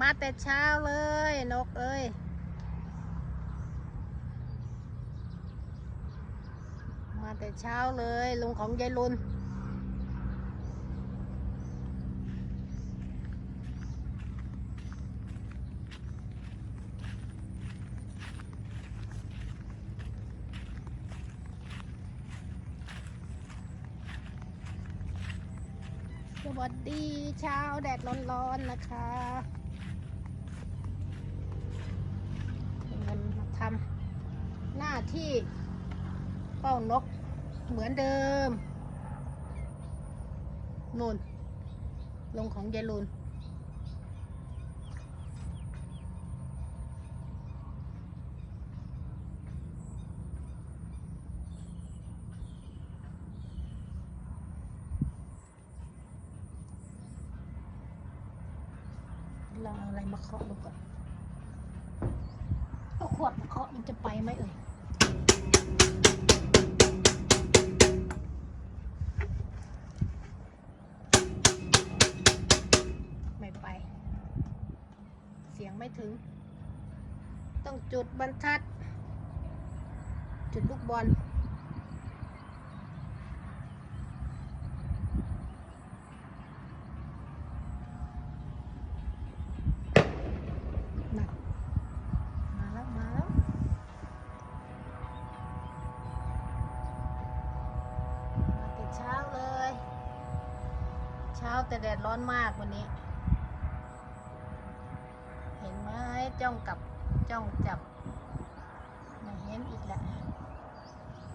มาแต่เช้าเลย นกเอ้ยมาแต่เช้าเลยลุงของยายลุนสวัสดีเช้าแดดร้อนๆนะคะ เงินมาทำหน้าที่เป้านกเหมือนเดิมนุ่นลงของยายลุนลองเอาอะไรมาเคาะดูก่อน ก็ขวดเคาะมันจะไปไหมเอ่ยไม่ไป เสียงไม่ถึง ต้องจุดบรรทัด จุดลูกบอล น่ะมาแล้ว มาแล้ว มาแต่เช้าเลย เช้าแต่แดดร้อนมากวันนี้ เห็นไหมจ้องกับจ้องจับม่เห็นอีกแล้ว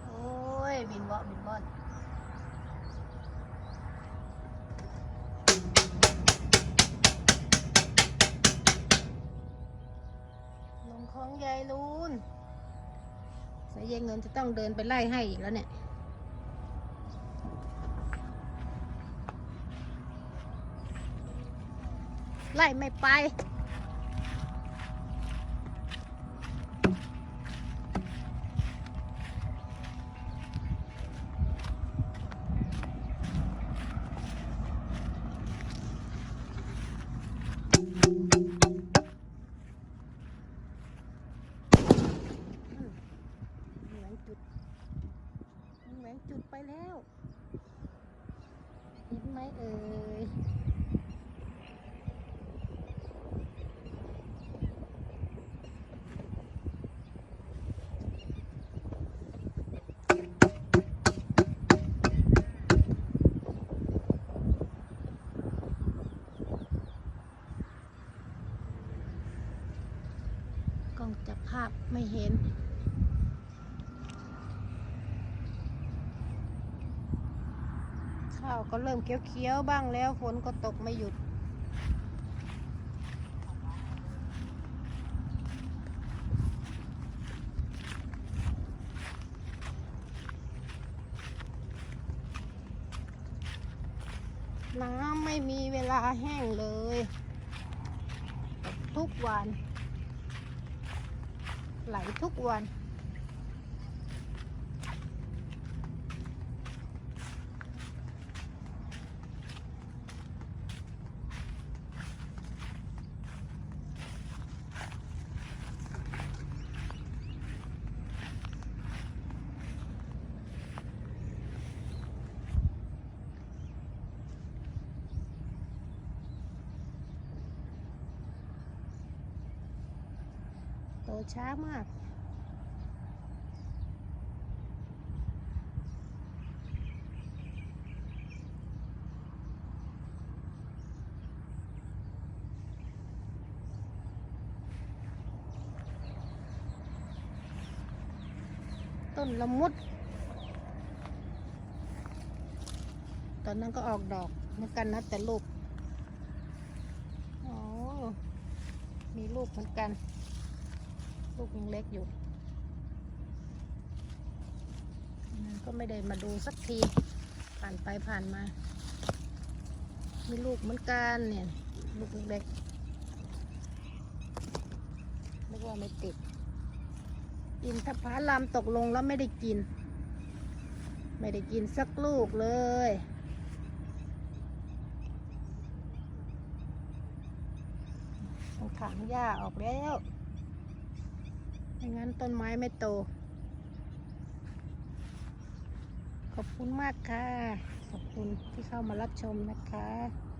โอ้ย บินวาะบินบอนลงของยายลูนสายยายเงินจะต้องเดินไปไล่ให้อีกแล้วเนี่ย ไล่ไม่ไปแหวงจุดแหวงจุดไปแล้ว เห็นไหมเอ่ย องจับภาพไม่เห็น ข้าวก็เริ่มเขียวๆบ้างแล้วฝนก็ตกไม่หยุดน้ำไม่มีเวลาแห้งเลย ทุกวัน ไหลทุกวัน ช้ามาก ต้นละมุด ตอนนั้นก็ออกดอกเหมือนกันนะแต่ลูกอ๋อมีลูกเหมือนกัน ลูกยังเล็กอยู่นั้นก็ไม่ได้มาดูสักที ผ่านไปผ่านมา มีลูกเหมือนกันเนี่ย ลูกเล็กนึกว่าไม่ติด อินทผลามตกลงแล้วไม่ได้กิน ไม่ได้กินสักลูกเลยต้องถางหญ้าออกแล้ว ไม่งั้นต้นไม้ไม่โต ขอบคุณมากค่ะ ขอบคุณที่เข้ามารับชมนะคะ